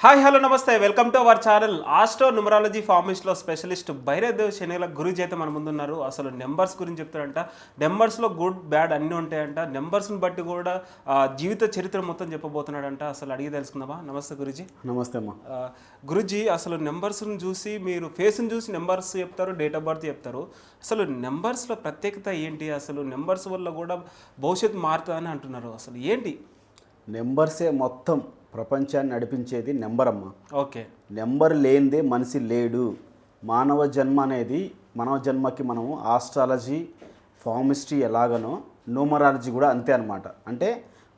Hi hello నమస్తే. Welcome to our channel. Astro numerology ఫార్మిస్ట్లో specialist Bhairadev శనిల గురుజీ అయితే మన ముందున్నారు. అసలు నెంబర్స్ గురించి చెప్తారంట నెంబర్స్లో గుడ్ బ్యాడ్ అన్నీ ఉంటాయంట. నెంబర్స్ని బట్టి కూడా జీవిత చరిత్ర మొత్తం చెప్పబోతున్నాడంట. అసలు అడిగి తెలుసుకుందామా? నమస్తే గురుజీ. నమస్తే అమ్మా. గురుజీ అసలు నెంబర్స్ని చూసి మీరు ఫేస్ని చూసి నెంబర్స్ చెప్తారు డేట్ ఆఫ్ బర్త్ చెప్తారు. అసలు నెంబర్స్లో ప్రత్యేకత ఏంటి? అసలు నెంబర్స్ వల్ల కూడా భవిష్యత్తు మారుతుందని అంటున్నారు. అసలు ఏంటి? నెంబర్సే మొత్తం ప్రపంచాన్ని నడిపించేది నెంబర్ అమ్మ ఓకే. నెంబర్ లేనిదే మనిషి లేడు. మానవ జన్మ అనేది మానవ జన్మకి మనము ఆస్ట్రాలజీ ఫార్మిస్ట్రీ ఎలాగనో న్యూమరాలజీ కూడా అంతే అనమాట అంటే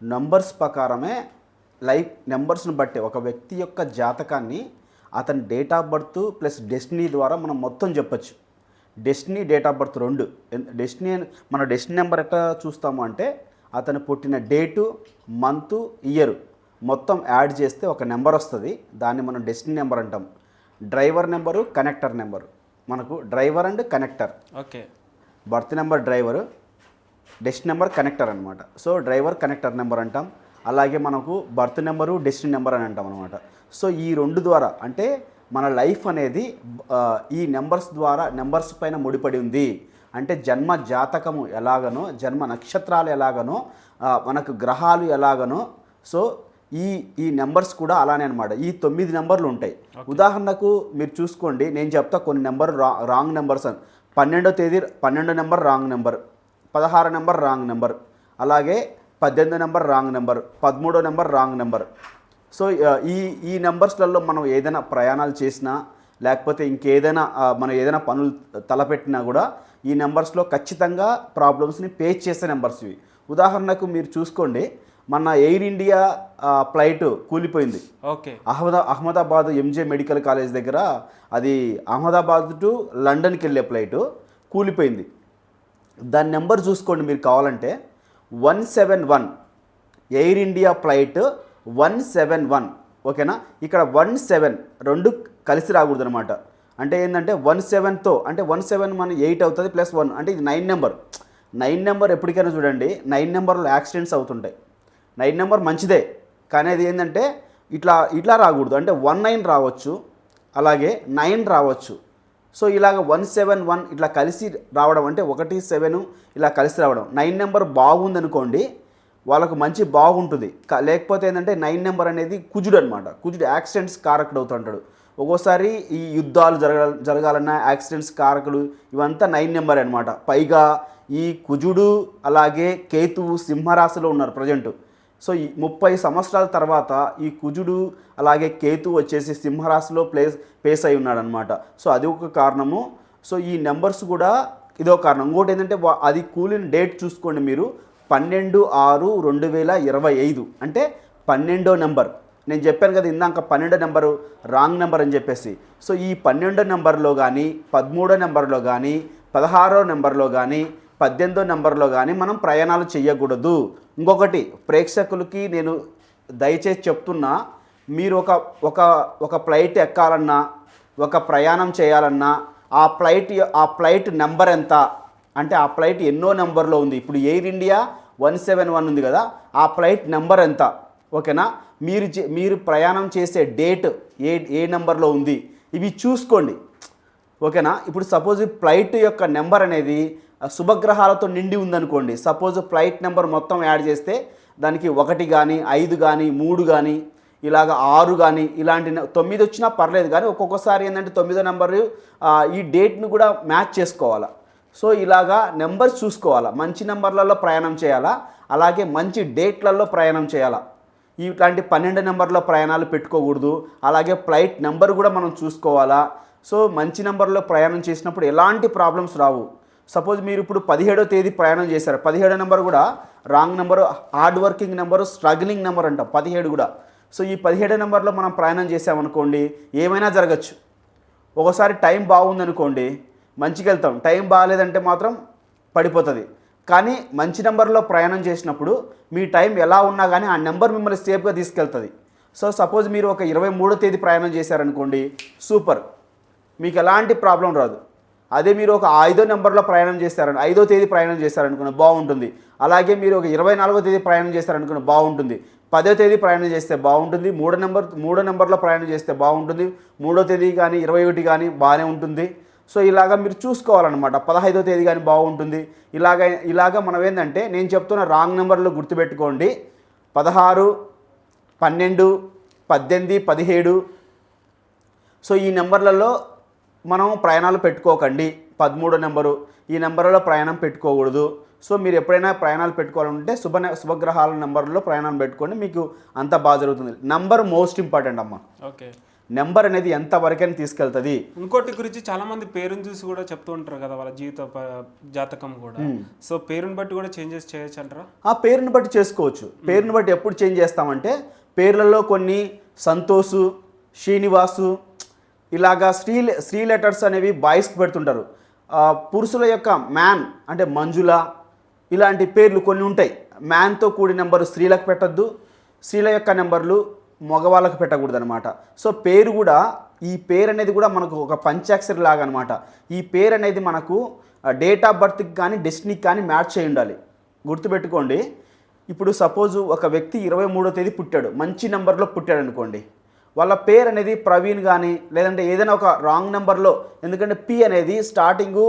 నంబర్స్ ప్రకారమే లైఫ్ నెంబర్స్ని బట్టి ఒక వ్యక్తి యొక్క జాతకాన్ని అతని date of birth plus destiny ద్వారా మనం మొత్తం చెప్పొచ్చు. డెస్టినీ డేట్ ఆఫ్ బర్త్ రెండు. డెస్టినీ మన డెస్టినీ నెంబర్ ఎట్లా చూస్తాము అంటే అతను పుట్టిన డేటు మంత్ ఇయర్ మొత్తం యాడ్ చేస్తే ఒక నెంబర్ వస్తుంది. దాన్ని మనం డెస్టినీ నెంబర్ అంటాం. Driver number connector number. మనకు driver and connector. Okay. Birth number driver destiny number connector అనమాట సో డ్రైవర్ కనెక్టర్ నెంబర్ అంటాం. అలాగే మనకు బర్త్ నెంబరు డెస్టినీ నెంబర్ అని అంటాం అనమాట సో ఈ రెండు ద్వారా అంటే మన లైఫ్ అనేది ఈ నెంబర్స్ ద్వారా నెంబర్స్ పైన ముడిపడి ఉంది. అంటే జన్మ జాతకము ఎలాగనో జన్మ నక్షత్రాలు ఎలాగనో మనకు గ్రహాలు ఎలాగనో సో ఈ ఈ నెంబర్స్ కూడా అలానే అనమాట ఈ తొమ్మిది నెంబర్లు ఉంటాయి. ఉదాహరణకు మీరు చూసుకోండి నేను చెప్తా కొన్ని నెంబర్ రా రాంగ్ నెంబర్స్ అని. పన్నెండో తేదీ పన్నెండో నెంబర్ రాంగ్ నెంబర్. పదహారు నెంబర్ రాంగ్ నెంబర్. అలాగే పద్దెనిమిదో నెంబర్ రాంగ్ నెంబర్. పదమూడో నెంబర్ రాంగ్ నెంబర్. సో ఈ ఈ నెంబర్స్లలో మనం ఏదైనా ప్రయాణాలు చేసినా లేకపోతే ఇంకేదైనా మనం ఏదైనా పనులు తలపెట్టినా కూడా ఈ నెంబర్స్లో ఖచ్చితంగా ప్రాబ్లమ్స్ని ఫేస్ చేసే నెంబర్స్ ఇవి. ఉదాహరణకు మీరు చూసుకోండి మన ఎయిర్ ఇండియా ఫ్లైట్ కూలిపోయింది. ఓకే. అహ్మదా అహ్మదాబాద్ ఎంజే మెడికల్ కాలేజ్ దగ్గర అది అహ్మదాబాద్ టు లండన్కి వెళ్ళే ఫ్లైట్ కూలిపోయింది. దాని నెంబర్ చూసుకోండి మీరు కావాలంటే. One seven one Air India flight one seven one ఓకేనా? ఇక్కడ వన్ సెవెన్ రెండు కలిసి రాకూడదు అనమాట అంటే ఏంటంటే వన్ సెవెన్తో అంటే వన్ సెవెన్ మన ఎయిట్ అవుతుంది ప్లస్ వన్ అంటే ఇది నైన్ నెంబర్. నైన్ నెంబర్ ఎప్పటికైనా చూడండి నైన్ నెంబర్లో యాక్సిడెంట్స్ అవుతుంటాయి. నైన్ నెంబర్ మంచిదే. కానీ అది ఏంటంటే ఇట్లా ఇట్లా రాకూడదు. అంటే వన్ నైన్ రావచ్చు. అలాగే నైన్ రావచ్చు. సో ఇలాగ వన్ సెవెన్ వన్ ఇట్లా కలిసి రావడం అంటే ఒకటి సెవెన్ ఇలా కలిసి రావడం. నైన్ నెంబర్ బాగుంది అనుకోండి వాళ్ళకు మంచి బాగుంటుంది. లేకపోతే ఏంటంటే నైన్ నెంబర్ అనేది కుజుడు అనమాట కుజుడు యాక్సిడెంట్స్ కారకుడు అవుతుంటాడు. ఒక్కోసారి ఈ యుద్ధాలు జరగ జరగాలన్నా యాక్సిడెంట్స్ కారకులు ఇవంతా నైన్ నెంబర్ అనమాట. పైగా ఈ కుజుడు అలాగే కేతువు సింహరాశిలో ఉన్నారు ప్రజెంట్. సో ఈ ముప్పై సంవత్సరాల తర్వాత ఈ కుజుడు అలాగే కేతు వచ్చేసి సింహరాశిలో ప్లేస్ ప్లేస్ అయి ఉన్నాడు అనమాట సో అది ఒక కారణము. సో ఈ నెంబర్స్ కూడా ఇదో కారణం. ఇంకోటి ఏంటంటే అది కూలిన డేట్ చూసుకోండి మీరు. పన్నెండు ఆరు రెండు వేల ఇరవై ఐదు. అంటే పన్నెండో నెంబర్. నేను చెప్పాను కదా ఇందాక పన్నెండో నెంబరు రాంగ్ నెంబర్ అని చెప్పేసి. సో ఈ పన్నెండో నెంబర్లో కానీ పదమూడో నెంబర్లో కానీ పదహారో నెంబర్లో కానీ పద్దెనిమిదో నెంబర్లో కానీ మనం ప్రయాణాలు చేయకూడదు. ఇంకొకటి ప్రేక్షకులకి నేను దయచేసి చెప్తున్నా మీరు ఒక ఒక ఒక ఫ్లైట్ ఎక్కాలన్నా ఒక ప్రయాణం చేయాలన్నా ఆ ఫ్లైట్ ఆ ఫ్లైట్ నెంబర్ ఎంత? అంటే ఆ ఫ్లైట్ ఎన్నో నెంబర్లో ఉంది. ఇప్పుడు Air India one seven one ఉంది కదా ఆ ఫ్లైట్ నెంబర్ ఎంత? ఓకేనా? మీరు చే- మీరు ప్రయాణం చేసే డేట్ ఏ ఏ నెంబర్లో ఉంది? ఇవి చూసుకోండి. ఓకేనా? ఇప్పుడు సపోజ్ ఫ్లైట్ యొక్క నెంబర్ అనేది శుభగ్రహాలతో నిండి ఉందనుకోండి సపోజ్ ఫ్లైట్ నెంబర్ మొత్తం యాడ్ చేస్తే దానికి ఒకటి కానీ ఐదు కానీ మూడు కానీ ఇలాగ ఆరు కానీ ఇలాంటి తొమ్మిది వచ్చినా పర్లేదు కానీ ఒక్కొక్కసారి ఏంటంటే తొమ్మిదో నెంబరు ఈ డేట్ను కూడా మ్యాచ్ చేసుకోవాలా. సో ఇలాగా నెంబర్స్ చూసుకోవాలా. మంచి నెంబర్లలో ప్రయాణం చేయాలా? అలాగే మంచి డేట్లలో ప్రయాణం చేయాలా? ఇట్లాంటి పన్నెండు నెంబర్లో ప్రయాణాలు పెట్టుకోకూడదు. అలాగే ఫ్లైట్ నెంబర్ కూడా మనం చూసుకోవాలా. సో మంచి నెంబర్లో ప్రయాణం చేసినప్పుడు ఎలాంటి ప్రాబ్లమ్స్ రావు? సపోజ్ మీరు ఇప్పుడు పదిహేడో తేదీ ప్రయాణం చేశారు. పదిహేడో నెంబర్ కూడా wrong number hard working number struggling number అంట పదిహేడు కూడా. సో ఈ పదిహేడో నెంబర్లో మనం ప్రయాణం చేసామనుకోండి ఏమైనా జరగచ్చు. ఒకసారి టైం బాగుందనుకోండి మంచిగా వెళ్తాం. టైం బాగాలేదంటే మాత్రం పడిపోతుంది. కానీ మంచి నెంబర్లో ప్రయాణం చేసినప్పుడు మీ టైం ఎలా ఉన్నా కానీ ఆ నెంబర్ మిమ్మల్ని సేఫ్గా తీసుకెళ్తుంది. సో సపోజ్ మీరు ఒక ఇరవై మూడో తేదీ ప్రయాణం చేశారనుకోండి సూపర్. మీకు ఎలాంటి ప్రాబ్లం రాదు. అదే మీరు ఒక ఐదో నెంబర్లో ప్రయాణం చేస్తారని ఐదో తేదీ ప్రయాణం చేస్తారనుకున్న బాగుంటుంది. అలాగే మీరు ఒక ఇరవై నాలుగో తేదీ ప్రయాణం చేస్తారనుకున్న బాగుంటుంది. పదో తేదీ ప్రయాణం చేస్తే బాగుంటుంది. మూడో నెంబర్ మూడో నెంబర్లో ప్రయాణం చేస్తే బాగుంటుంది. మూడో తేదీ కానీ ఇరవై ఒకటి కానీ బాగానే ఉంటుంది. సో ఇలాగ మీరు చూసుకోవాలన్నమాట. పదహైదో తేదీ కానీ బాగుంటుంది. ఇలాగ ఇలాగ మనం ఏంటంటే నేను చెప్తున్న రాంగ్ నెంబర్లు గుర్తుపెట్టుకోండి. పదహారు పన్నెండు పద్దెనిమిది పదిహేడు. సో ఈ నెంబర్లలో మనం ప్రయాణాలు పెట్టుకోకండి. పదమూడో నెంబరు. ఈ నెంబర్లలో ప్రయాణం పెట్టుకోకూడదు. సో మీరు ఎప్పుడైనా ప్రయాణాలు పెట్టుకోవాలంటే శుభ శుభగ్రహాల నెంబర్లో ప్రయాణం పెట్టుకోండి. మీకు అంత బాగా జరుగుతుంది. నెంబర్ మోస్ట్ ఇంపార్టెంట్ అమ్మ. ఓకే. నెంబర్ అనేది ఎంత వరకైనా తీసుకెళ్తుంది. ఇంకోటి గురించి చాలా మంది పేరుని చూసి కూడా చెప్తూ ఉంటారు కదా వాళ్ళ జీవిత జాతకం కూడా. సో పేరుని బట్టి కూడా చేంజెస్ చేయొచ్చు అంటారా? ఆ పేరుని బట్టి చేసుకోవచ్చు. పేరుని బట్టి ఎప్పుడు చేంజ్ చేస్తామంటే పేర్లలో కొన్ని సంతోషు శ్రీనివాసు ఇలాగా స్త్రీ స్త్రీ లెటర్స్ అనేవి బాయ్స్కి పెడుతుంటారు. పురుషుల యొక్క మ్యాన్ అంటే మంజుల ఇలాంటి పేర్లు కొన్ని ఉంటాయి. మ్యాన్తో కూడిన నెంబరు స్త్రీలకు పెట్టద్దు స్త్రీల యొక్క నెంబర్లు మగవాళ్ళకు పెట్టకూడదు అనమాట సో పేరు కూడా ఈ పేరు అనేది కూడా మనకు ఒక పంచాక్షరి లాగా అనమాట ఈ పేరు అనేది మనకు డేట్ ఆఫ్ బర్త్కి కానీ డెస్టినీకి కానీ మ్యాచ్ అయి ఉండాలి. గుర్తుపెట్టుకోండి. ఇప్పుడు సపోజ్ ఒక వ్యక్తి ఇరవై మూడో తేదీ పుట్టాడు. మంచి నెంబర్లో పుట్టాడు అనుకోండి వాళ్ళ పేరు అనేది ప్రవీణ్ కానీ లేదంటే ఏదైనా ఒక రాంగ్ నెంబర్లో ఎందుకంటే పి అనేది స్టార్టింగు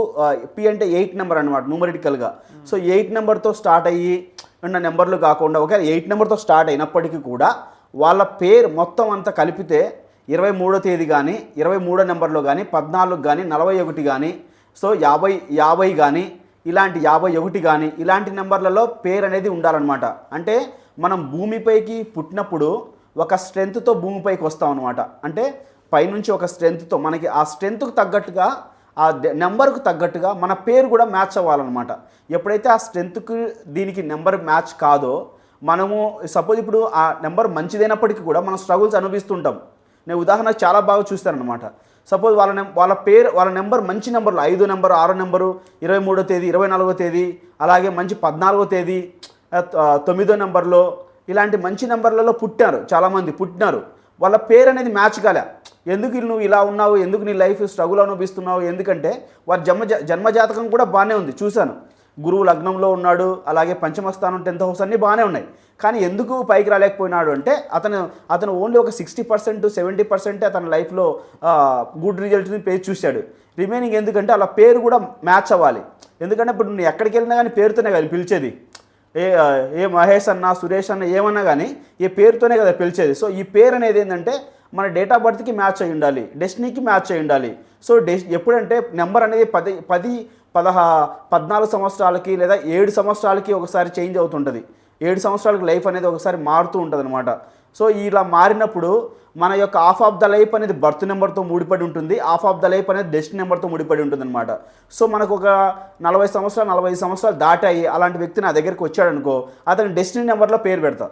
పి అంటే ఎయిట్ నెంబర్ అనమాట న్యూమరిటికల్గా సో ఎయిట్ నెంబర్తో స్టార్ట్ అయ్యి ఉన్న నెంబర్లు కాకుండా ఒకవేళ ఎయిట్ నెంబర్తో స్టార్ట్ అయినప్పటికీ కూడా వాళ్ళ పేరు మొత్తం అంతా కలిపితే ఇరవై మూడో తేదీ కానీ ఇరవై మూడో నెంబర్లో కానీ పద్నాలుగు కానీ నలభై ఒకటి కానీ సో యాభై యాభై కానీ ఇలాంటి యాభై ఒకటి కానీ ఇలాంటి నెంబర్లలో పేరు అనేది ఉండాలన్నమాట. అంటే మనం భూమిపైకి పుట్టినప్పుడు ఒక స్ట్రెంగ్త్తో భూమిపైకి వస్తాం అనమాట అంటే పైనుంచి ఒక స్ట్రెంగ్త్తో మనకి ఆ స్ట్రెంగ్త్కు తగ్గట్టుగా ఆ నెంబర్కు తగ్గట్టుగా మన పేరు కూడా మ్యాచ్ అవ్వాలన్నమాట. ఎప్పుడైతే ఆ స్ట్రెంగ్త్కి దీనికి నెంబర్ మ్యాచ్ కాదో మనము సపోజ్ ఇప్పుడు ఆ నెంబర్ మంచిదైనప్పటికీ కూడా మనం స్ట్రగుల్స్ అనుభవిస్తుంటాం. నేను ఉదాహరణ చాలా బాగా చూస్తానమాట సపోజ్ వాళ్ళ నెం వాళ్ళ పేరు వాళ్ళ నెంబర్ మంచి నెంబర్లు ఐదో నెంబరు ఆరో నెంబరు ఇరవై మూడో తేదీ ఇరవై నాలుగో తేదీ అలాగే మంచి పద్నాలుగో తేదీ తొమ్మిదో నెంబర్లో ఇలాంటి మంచి నెంబర్లలో పుట్టారు చాలామంది పుట్టినారు. వాళ్ళ పేరు అనేది మ్యాచ్ కాలే. ఎందుకు నువ్వు ఇలా ఉన్నావు? ఎందుకు నీ లైఫ్ స్ట్రగుల్ అనుభవిస్తున్నావు? ఎందుకంటే వారి జన్మ జన్మజాతకం కూడా బాగానే ఉంది చూశాను. గురువు లగ్నంలో ఉన్నాడు అలాగే పంచమ స్థానం టెన్త్ హౌస్ అన్నీ బాగానే ఉన్నాయి. కానీ ఎందుకు పైకి రాలేకపోయినాడు అంటే అతను అతను ఓన్లీ ఒక సిక్స్టీ పర్సెంట్ సెవెంటీ పర్సెంటే అతని లైఫ్లో గుడ్ రిజల్ట్ని పేరు చూశాడు. రిమైనింగ్ ఎందుకంటే అలా పేరు కూడా మ్యాచ్ అవ్వాలి. ఎందుకంటే ఇప్పుడు నువ్వు ఎక్కడికి వెళ్ళినా కానీ పేరుతోనే కానీ పిలిచేది. ఏ ఏ మహేష్ అన్న సురేష్ అన్న ఏమన్నా కానీ ఈ పేరుతోనే కదా పిలిచేది. సో ఈ పేరు అనేది ఏంటంటే మన డేట్ ఆఫ్ బర్త్కి మ్యాచ్ అయి ఉండాలి. డెస్టినీకి మ్యాచ్ అయి ఉండాలి. సో డెస్ ఎప్పుడంటే నెంబర్ అనేది పది పది పదహా పద్నాలుగు సంవత్సరాలకి లేదా ఏడు సంవత్సరాలకి ఒకసారి చేంజ్ అవుతుంటుంది. ఏడు సంవత్సరాలకు లైఫ్ అనేది ఒకసారి మారుతూ ఉంటుంది అనమాట సో ఇలా మారినప్పుడు మన యొక్క హాఫ్ ఆఫ్ ద లైఫ్ అనేది బర్త్ నెంబర్తో ముడిపడి ఉంటుంది. హాఫ్ ఆఫ్ ద లైఫ్ అనేది డెస్ట్ నెంబర్తో ముడిపడి ఉంటుంది అనమాట సో మనకు ఒక నలభై సంవత్సరాలు నలభై ఐదు సంవత్సరాలు దాటాయి. అలాంటి వ్యక్తి నా దగ్గరికి వచ్చాడు అనుకో అతని డెస్టినీ నెంబర్లో పేరు పెడతా.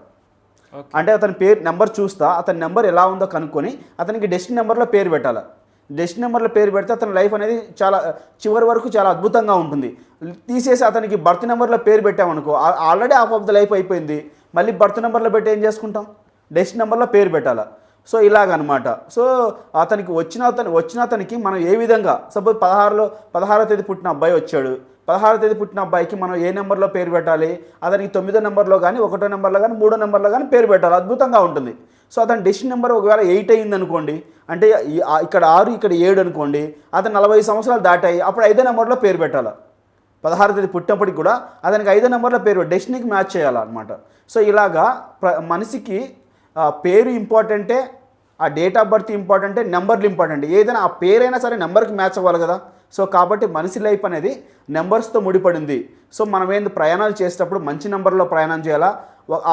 అంటే అతని పేరు నెంబర్ చూస్తా. అతని నెంబర్ ఎలా ఉందో కనుక్కొని అతనికి డెస్టినీ నెంబర్లో పేరు పెట్టాలి. డెస్టినీ నెంబర్లో పేరు పెడితే అతని లైఫ్ అనేది చాలా చివరి వరకు చాలా అద్భుతంగా ఉంటుంది. తీసేసి అతనికి బర్త్ నెంబర్లో పేరు పెట్టామనుకో already half of the life అయిపోయింది. మళ్ళీ బర్త్ నెంబర్లో పెట్టి ఏం చేసుకుంటాం? డెస్టినీ నెంబర్లో పేరు పెట్టాలి? సో ఇలాగనమాట. సో అతనికి వచ్చిన అతను వచ్చిన అతనికి మనం ఏ విధంగా సపోజ్ పదహారులో పదహారో తేదీ పుట్టిన అబ్బాయి వచ్చాడు. పదహారో తేదీ పుట్టిన అబ్బాయికి మనం ఏ నెంబర్లో పేరు పెట్టాలి? అతనికి తొమ్మిదో నెంబర్లో కానీ ఒకటో నెంబర్లో కానీ మూడో నెంబర్లో కానీ పేరు పెట్టాలి. అద్భుతంగా ఉంటుంది. సో అతని డెసిషన్ నెంబర్ ఒకవేళ ఎయిట్ అయింది అనుకోండి అంటే ఇక్కడ ఆరు ఇక్కడ ఏడు అనుకోండి అతను నలభై సంవత్సరాలు దాటాయి అప్పుడు ఐదో నెంబర్లో పేరు పెట్టాలి? పదహారు తేదీ పుట్టినప్పటికి కూడా అతనికి ఐదో నెంబర్లో పేరు డెస్టినీకి మ్యాచ్ చేయాలన్నమాట. సో ఇలాగా ప్ర మనిషికి పేరు ఇంపార్టెంటే ఆ డేట్ ఆఫ్ బర్త్ ఇంపార్టెంటే నెంబర్లు ఇంపార్టెంట్. ఏదైనా ఆ పేరైనా సరే నెంబర్కి మ్యాచ్ అవ్వాలి కదా. సో కాబట్టి మనిషి లైఫ్ అనేది నెంబర్స్తో ముడిపడింది. సో మనం ఏంది ప్రయాణాలు చేసేటప్పుడు మంచి నెంబర్లో ప్రయాణం చేయాలా?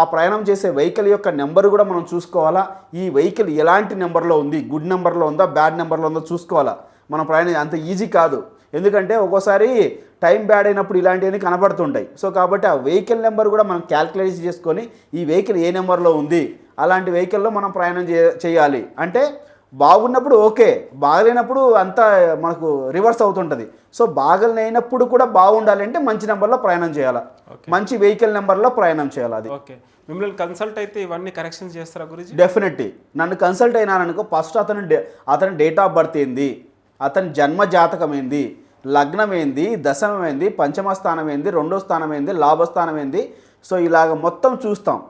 ఆ ప్రయాణం చేసే వెహికల్ యొక్క నెంబర్ కూడా మనం చూసుకోవాలా? ఈ వెహికల్ ఎలాంటి నెంబర్లో ఉంది? గుడ్ నెంబర్లో ఉందా? బ్యాడ్ నెంబర్లో ఉందో? చూసుకోవాలా. మన ప్రయాణం అంత ఈజీ కాదు. ఎందుకంటే ఒక్కోసారి టైం బ్యాడ్ అయినప్పుడు ఇలాంటివన్నీ కనబడుతుంటాయి. సో కాబట్టి ఆ వెహికల్ నెంబర్ కూడా మనం క్యాల్కులేట్ చేసుకొని ఈ వెహికల్ ఏ నెంబర్లో ఉంది? అలాంటి వెహికల్లో మనం ప్రయాణం చేయాలి. అంటే బాగున్నప్పుడు ఓకే. బాగలేనప్పుడు అంతా మనకు రివర్స్ అవుతుంటుంది. సో బాగలేనప్పుడు కూడా బాగుండాలి అంటే మంచి నెంబర్లో ప్రయాణం చేయాలి. మంచి వెహికల్ నెంబర్లో ప్రయాణం చేయాలి అది. ఓకే. మిమ్మల్ని కన్సల్ట్ అయితే ఇవన్నీ కరెక్షన్స్ చేస్తారా గురించి డెఫినెట్లీ. నన్ను కన్సల్ట్ అయినాననుకో ఫస్ట్ అతను డే- అతని డేట్ ఆఫ్ బర్త్ ఏంది? అతని జన్మ జాతకం ఏంది? లగ్నం ఏంది? దశమం ఏంది? పంచమ స్థానం ఏంది? రెండో స్థానం ఏంది? లాభస్థానం ఏంది? సో ఇలాగ మొత్తం చూస్తాం.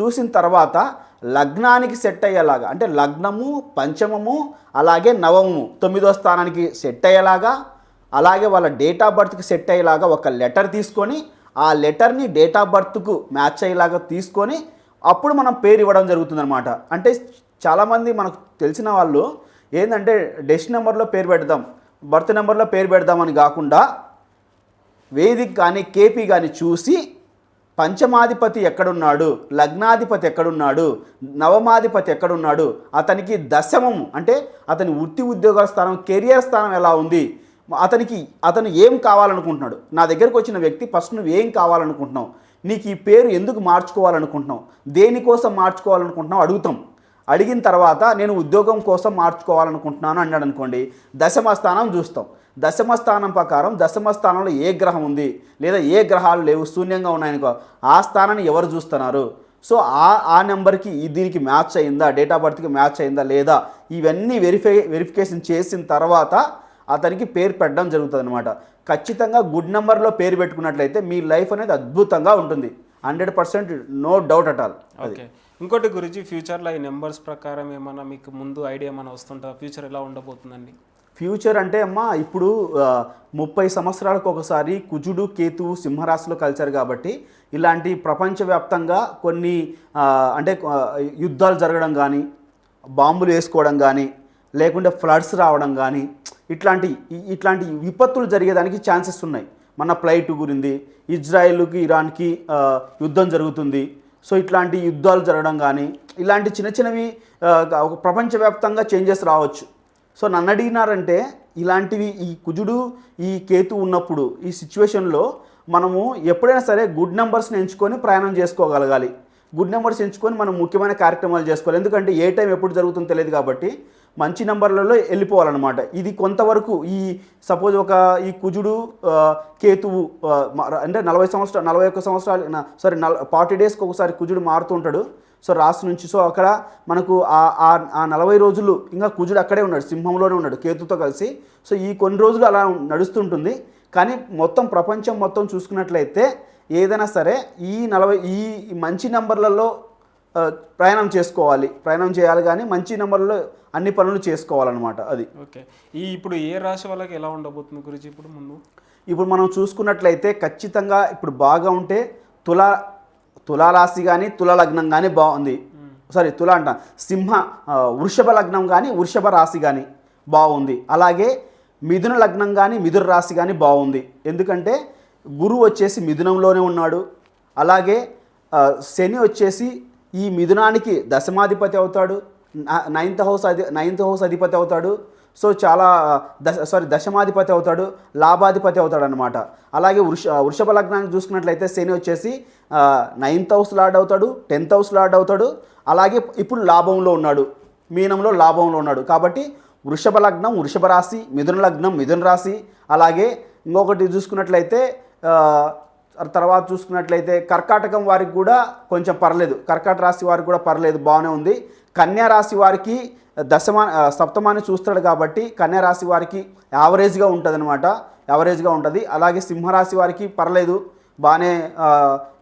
చూసిన తర్వాత లగ్నానికి సెట్ అయ్యేలాగా అంటే లగ్నము పంచమము అలాగే నవమము తొమ్మిదో స్థానానికి సెట్ అయ్యేలాగా అలాగే వాళ్ళ డేట్ ఆఫ్ బర్త్కి సెట్ అయ్యేలాగా ఒక లెటర్ తీసుకొని ఆ లెటర్ని డేట్ ఆఫ్ బర్త్కు మ్యాచ్ అయ్యేలాగా తీసుకొని అప్పుడు మనం పేరు ఇవ్వడం జరుగుతుందన్నమాట. అంటే చాలామంది మనకు తెలిసిన వాళ్ళు ఏంటంటే డెస్ట్ నెంబర్లో పేరు పెడదాం బర్త్ నెంబర్లో పేరు పెడదామని కాకుండా వేదిక్ కానీ కేపీ కానీ చూసి పంచమాధిపతి ఎక్కడున్నాడు? లగ్నాధిపతి ఎక్కడున్నాడు? నవమాధిపతి ఎక్కడున్నాడు? అతనికి దశమం అంటే అతని వృత్తి ఉద్యోగాల స్థానం కెరియర్ స్థానం ఎలా ఉంది? అతనికి అతను ఏం కావాలనుకుంటున్నాడు? నా దగ్గరకు వచ్చిన వ్యక్తి ఫస్ట్ నువ్వు ఏం కావాలనుకుంటున్నావు? నీకు ఈ పేరు ఎందుకు మార్చుకోవాలనుకుంటున్నావు? దేనికోసం మార్చుకోవాలనుకుంటున్నావు? అడుగుతాం. అడిగిన తర్వాత నేను ఉద్యోగం కోసం మార్చుకోవాలనుకుంటున్నాను అన్నాడు అనుకోండి దశమ స్థానం చూస్తాం. దశమ స్థానం ప్రకారం దశమ స్థానంలో ఏ గ్రహం ఉంది? లేదా ఏ గ్రహాలు లేవు? శూన్యంగా ఉన్నాయనుకో ఆ స్థానాన్ని ఎవరు చూస్తున్నారు? సో ఆ ఆ నెంబర్కి దీనికి మ్యాచ్ అయిందా? డేట్ ఆఫ్ బర్త్కి మ్యాచ్ అయిందా? లేదా? ఇవన్నీ వెరిఫై వెరిఫికేషన్ చేసిన తర్వాత అతనికి పేరు పెట్టడం జరుగుతుంది అనమాట ఖచ్చితంగా గుడ్ నెంబర్లో పేరు పెట్టుకున్నట్లయితే మీ లైఫ్ అనేది అద్భుతంగా ఉంటుంది. Hundred percent no doubt at all. Okay. ఇంకోటి గురించి ఫ్యూచర్లో ఈ నెంబర్స్ ప్రకారం ఏమైనా మీకు ముందు ఐడియా ఏమైనా వస్తుంటా ఫ్యూచర్ ఎలా ఉండబోతుందండి? ఫ్యూచర్ అంటే అమ్మా ఇప్పుడు ముప్పై సంవత్సరాలకు ఒకసారి కుజుడు కేతువు సింహరాశిలో కలిశారు కాబట్టి ఇలాంటి ప్రపంచవ్యాప్తంగా కొన్ని అంటే యుద్ధాలు జరగడం కానీ బాంబులు వేసుకోవడం కానీ లేకుంటే ఫ్లడ్స్ రావడం కానీ ఇట్లాంటి ఇట్లాంటి విపత్తులు జరిగేదానికి ఛాన్సెస్ ఉన్నాయి. మన ఫ్లైట్ గురించి ఇజ్రాయెల్కి ఇరాన్కి యుద్ధం జరుగుతుంది. సో ఇట్లాంటి యుద్ధాలు జరగడం కానీ ఇలాంటి చిన్న చిన్నవి ప్రపంచవ్యాప్తంగా చేంజెస్ రావచ్చు. సో నన్ను అడిగినారంటే ఇలాంటివి ఈ కుజుడు ఈ కేతు ఉన్నప్పుడు ఈ సిచ్యువేషన్లో మనము ఎప్పుడైనా సరే గుడ్ నెంబర్స్ని ఎంచుకొని ప్రయాణం చేసుకోగలగాలి. గుడ్ నెంబర్స్ ఎంచుకొని మనం ముఖ్యమైన కార్యక్రమాలు చేసుకోవాలి. ఎందుకంటే ఏ టైం ఎప్పుడు జరుగుతుందో తెలియదు కాబట్టి మంచి నెంబర్లలో వెళ్ళిపోవాలన్నమాట. ఇది కొంతవరకు ఈ సపోజ్ ఒక ఈ కుజుడు కేతువు అంటే నలభై సంవత్సరాలు నలభై ఒక్క సంవత్సరాలు సారీ నల ఫార్టీ డేస్కి ఒకసారి కుజుడు మారుతూ ఉంటాడు. సో రాశి నుంచి సో అక్కడ మనకు ఆ నలభై రోజులు ఇంకా కుజుడు అక్కడే ఉన్నాడు సింహంలోనే ఉన్నాడు కేతుతో కలిసి. సో ఈ కొన్ని రోజులు అలా నడుస్తుంటుంది. కానీ మొత్తం ప్రపంచం మొత్తం చూసుకున్నట్లయితే ఏదైనా సరే ఈ నలభై ఈ మంచి నెంబర్లలో ప్రయాణం చేసుకోవాలి. ప్రయాణం చేయాలి కానీ మంచి నెంబర్లో అన్ని పనులు చేసుకోవాలన్నమాట అది. ఓకే. ఈ ఇప్పుడు ఏ రాశి వాళ్ళకి ఎలా ఉండబోతుంది గురించి ఇప్పుడు ముందు? ఇప్పుడు మనం చూసుకున్నట్లయితే ఖచ్చితంగా ఇప్పుడు బాగా ఉంటే తులా తులారాశి కానీ తుల లగ్నం కానీ బాగుంది. సారీ తుల అంట సింహ వృషభ లగ్నం కానీ వృషభ రాశి కానీ బాగుంది. అలాగే మిథున లగ్నం కానీ మిథున రాశి కానీ బాగుంది. ఎందుకంటే గురువు వచ్చేసి మిథునంలోనే ఉన్నాడు. అలాగే శని వచ్చేసి ఈ మిథునానికి దశమాధిపతి అవుతాడు. నైన్త్ హౌస్ అధి నైన్త్ హౌస్ అధిపతి అవుతాడు. సో చాలా దశ సారీ దశమాధిపతి అవుతాడు లాభాధిపతి అవుతాడు అనమాట అలాగే వృష వృషభ లగ్నాన్ని చూసుకున్నట్లయితే శని వచ్చేసి నైన్త్ హౌస్ లార్డ్ అవుతాడు టెన్త్ హౌస్ లార్డ్ అవుతాడు. అలాగే ఇప్పుడు లాభంలో ఉన్నాడు మీనంలో లాభంలో ఉన్నాడు. కాబట్టి వృషభ లగ్నం వృషభ రాశి మిథున లగ్నం మిథున రాశి. అలాగే ఇంకొకటి చూసుకున్నట్లయితే తర్వాత చూసుకున్నట్లయితే కర్కాటకం వారికి కూడా కొంచెం పర్లేదు. కర్కాటక రాశి వారికి కూడా పర్లేదు బాగానే ఉంది. కన్యా రాశి వారికి దశమా సప్తమాన్ని చూస్తాడు కాబట్టి కన్యా రాశి వారికి యావరేజ్గా ఉంటుంది అనమాట యావరేజ్గా ఉంటుంది. అలాగే సింహరాశి వారికి పర్లేదు. బాగానే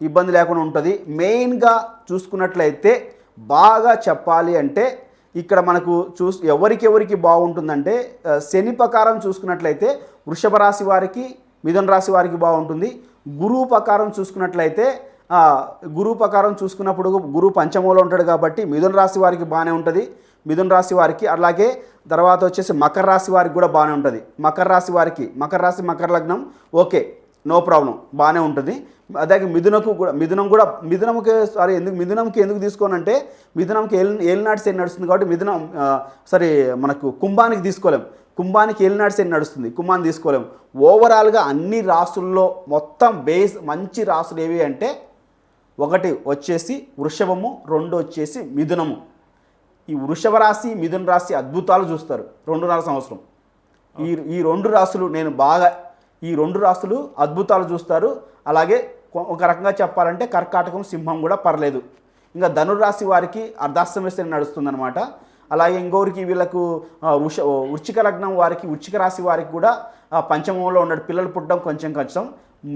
ఇబ్బంది లేకుండా ఉంటుంది. మెయిన్గా చూసుకున్నట్లయితే బాగా చెప్పాలి అంటే ఇక్కడ మనకు చూస్ ఎవరికి ఎవరికి బాగుంటుందంటే శని ప్రకారం చూసుకున్నట్లయితే వృషభ రాశి వారికి మిథున రాశి వారికి బాగుంటుంది. గురువు ప్రకారం చూసుకున్నట్లయితే గురువు ప్రకారం చూసుకున్నప్పుడు గురువు పంచమంలో ఉంటాడు కాబట్టి మిథున రాశి వారికి బాగానే ఉంటుంది. మిథున రాశి వారికి అలాగే తర్వాత వచ్చేసి మకర రాశి వారికి కూడా బాగానే ఉంటుంది. మకర రాశి వారికి మకర రాశి మకర లగ్నం ఓకే నో ప్రాబ్లం బాగానే ఉంటుంది. అదే మిథునకు కూడా మిథునం కూడా మిథునంకి సారీ ఎందుకు మిథునంకి ఎందుకు తీసుకోనంటే మిథునంకి ఏల్ ఏలినాటి శని నడుస్తుంది కాబట్టి మిథునం సారీ మనకు కుంభానికి తీసుకోలేం. కుంభానికి ఏలినాటి శని నడుస్తుంది కుంభాన్ని తీసుకోలేం. ఓవరాల్గా అన్ని రాసుల్లో మొత్తం బేస్ మంచి రాసులు ఏవి అంటే ఒకటి వచ్చేసి వృషభము రెండు వచ్చేసి మిథునము. ఈ వృషభ రాశి మిథున రాశి అద్భుతాలు చూస్తారు రెండున్నర సంవత్సరం. ఈ ఈ రెండు రాసులు నేను బాగా ఈ రెండు రాసులు అద్భుతాలు చూస్తారు. అలాగే ఒక రకంగా చెప్పాలంటే కర్కాటకం సింహం కూడా పర్లేదు. ఇంకా ధనురాశి వారికి అర్ధాష్టమేశ్వరి నడుస్తుందన్నమాట. అలాగే ఇంకొకరికి వీళ్ళకు వృష వృచ్చిక లగ్నం వారికి వృచ్చిక రాశి వారికి కూడా పంచమంలో ఉన్న పిల్లలు పుట్టడం కొంచెం కష్టం.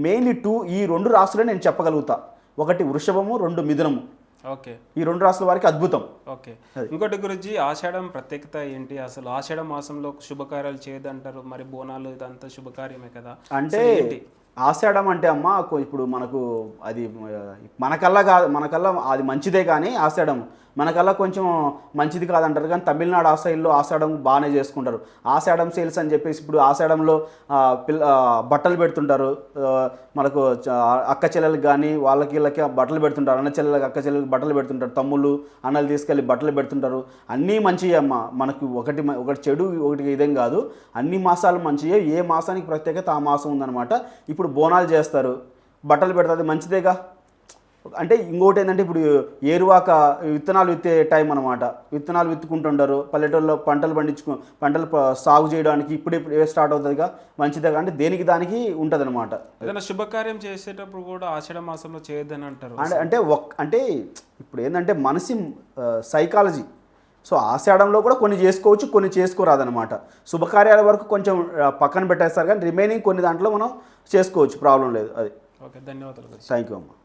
మెయిన్లీ టూ ఈ రెండు రాసులే నేను చెప్పగలుగుతా. ఒకటి వృషభము రెండు మిథునము. ఓకే. ఈ రెండు రాష్ట్రాల వారికి అద్భుతం. ఓకే. ఇంకోటి గురించి ఆషాఢం ప్రత్యేకత ఏంటి? అసలు ఆషాఢ మాసంలో శుభకార్యాలు చేయదంటారు? మరి బోనాలు ఇదంతా శుభకార్యమే కదా. అంటే ఆషాఢం అంటే అమ్మ ఇప్పుడు మనకు అది మనకల్లా కాదు మనకల్లా అది మంచిదే కానీ ఆషాఢం మనకల్లా కొంచెం మంచిది కాదంటారు కానీ తమిళనాడు ఆ సైడ్లో ఆషాఢం బాగానే చేసుకుంటారు. ఆషాఢం సేల్స్ అని చెప్పేసి ఇప్పుడు ఆషాఢంలో పిల్ల బట్టలు పెడుతుంటారు. మనకు అక్క చెల్లెలకు కానీ వాళ్ళకి వీళ్ళకి బట్టలు పెడుతుంటారు. అన్న చెల్లెలకు అక్క చెల్లెలకు బట్టలు పెడుతుంటారు. తమ్ముళ్ళు అన్నలు తీసుకెళ్ళి బట్టలు పెడుతుంటారు. అన్నీ మంచివి అమ్మ. మనకు ఒకటి ఒకటి చెడు ఒకటి ఇదేం కాదు. అన్ని మాసాలు మంచివే ఏ మాసానికి ప్రత్యేకత ఆ మాసం ఉందన్నమాట. ఇప్పుడు బోనాలు చేస్తారు బట్టలు పెడతారు మంచిదేగా? అంటే ఇంకోటి ఏంటంటే ఇప్పుడు ఏరువాక విత్తనాలు విత్తే టైం అనమాట విత్తనాలు విత్తుకుంటుంటారు పల్లెటూరులో పంటలు పండించుకు పంటలు సాగు చేయడానికి ఇప్పుడు ఇప్పుడు స్టార్ట్ అవుతుందిగా? మంచిదే అంటే దేనికి దానికి ఉంటుంది అనమాట ఏదైనా శుభకార్యం చేసేటప్పుడు కూడా ఆషాఢ మాసంలో చేయొద్దని అంటారు. అంటే అంటే ఒక్ అంటే ఇప్పుడు ఏంటంటే మనిషి సైకాలజీ. సో ఆషాఢంలో కూడా కొన్ని చేసుకోవచ్చు కొన్ని చేసుకోరాదనమాట శుభకార్యాల వరకు కొంచెం పక్కన పెట్టేస్తారు కానీ రిమైనింగ్ కొన్ని దాంట్లో మనం చేసుకోవచ్చు ప్రాబ్లం లేదు అది. ఓకే ధన్యవాదాలు. థ్యాంక్ యూ అమ్మా.